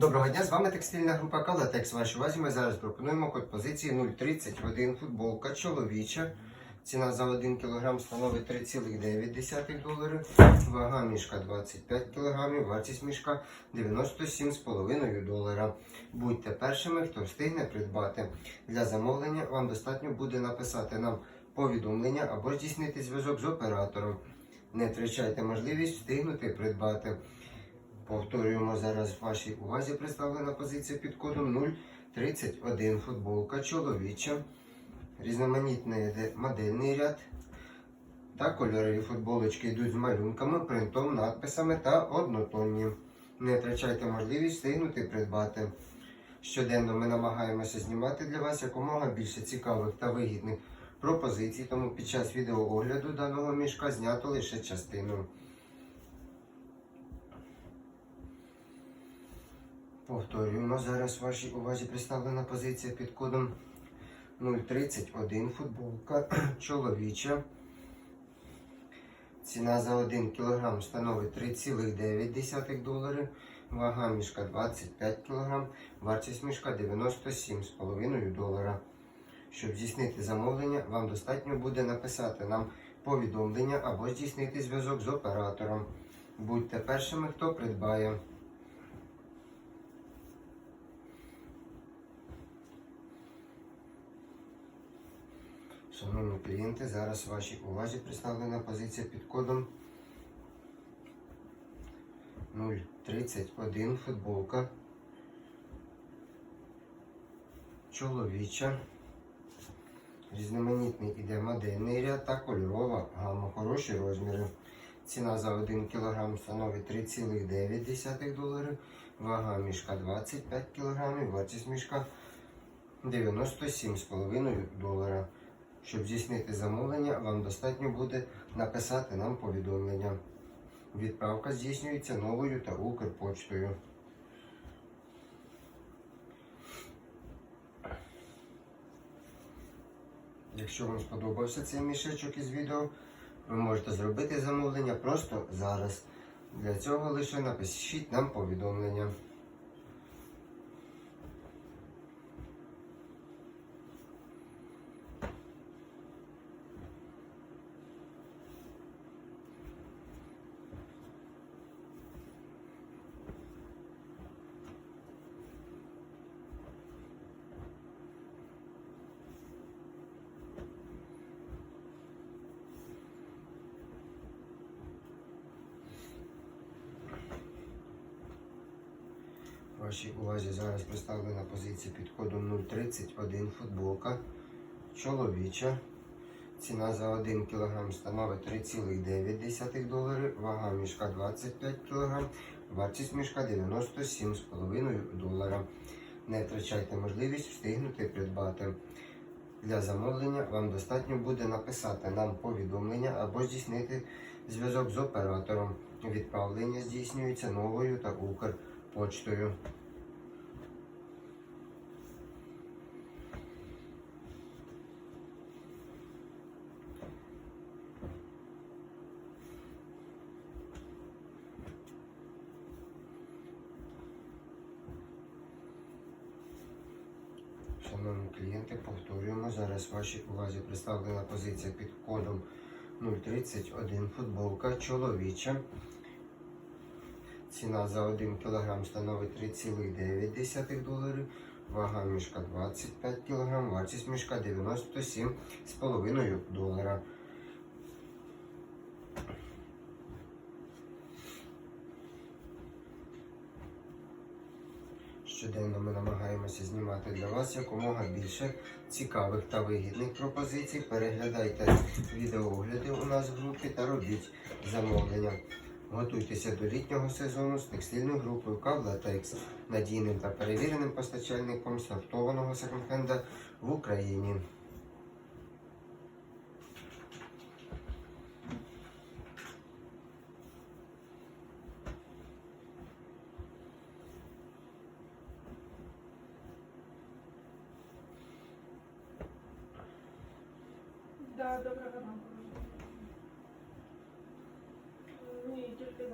Доброго дня, з вами текстильна група Калатекс. Вашій увазі ми зараз пропонуємо код позиції 031 футболка чоловіча. Ціна за 1 кг становить 3,9 долари. Вага мішка 25 кг, вартість мішка 97,5 долара. Будьте першими, хто встигне придбати. Для замовлення вам достатньо буде написати нам повідомлення або здійснити зв'язок з оператором. Не втрачайте можливість встигнути придбати. Повторюємо зараз в вашій увазі представлена позиція під кодом 031 футболка чоловіча. Різноманітний модельний ряд. Та кольорові футболочки йдуть з малюнками, принтом, надписами та однотонні. Не втрачайте можливість встигнути придбати. Щоденно ми намагаємося знімати для вас якомога більше цікавих та вигідних пропозицій, тому під час відеоогляду даного мішка знято лише частину. Повторюємо зараз вашій увазі представлена позиція під кодом 031 футболка чоловіча. Ціна за 1 кг становить 3,9 долари. Вага мішка 25 кг, вартість мішка 97,5 долара. Щоб здійснити замовлення, вам достатньо буде написати нам повідомлення або здійснити зв'язок з оператором. Будьте першими, хто придбає. Шановні клієнти, зараз вашій увазі представлена позиція під кодом 031 футболка. Чоловіча. Різноманітний іде модельний ряд та кольорова гама. Хороші розміри. Ціна за 1 кг становить 3,9 долари. Вага мішка 25 кг, вартість мішка 97,5 долара. Щоб здійснити замовлення, вам достатньо буде написати нам повідомлення. Відправка здійснюється новою та Укрпочтою. Якщо вам сподобався цей мішечок із відео, ви можете зробити замовлення просто зараз. Для цього лише напишіть нам повідомлення. Вашій увазі зараз представлена позиція під кодом 031 футболка чоловіча. Ціна за 1 кг становить 3,9 долари, вага мішка 25 кг, вартість мішка 97,5 долара. Не втрачайте можливість встигнути придбати. Для замовлення вам достатньо буде написати нам повідомлення або здійснити зв'язок з оператором. Відправлення здійснюється новою та Укрпочтою. Шановні клієнти, повторюємо. Зараз вашій увазі представлена позиція під кодом 031 футболка чоловіча. Ціна за 1 кг становить 3,9 долари. Вага мішка 25 кг, вартість мішка 97,5 долара. Щоденно ми намагаємося знімати для вас якомога більше цікавих та вигідних пропозицій. Переглядайте відеоогляди у нас в групі та робіть замовлення. Готуйтеся до літнього сезону з текстильною групою Кавлатекс, надійним та перевіреним постачальником сортованого секонд-хенда в Україні. Да, доброго ранку.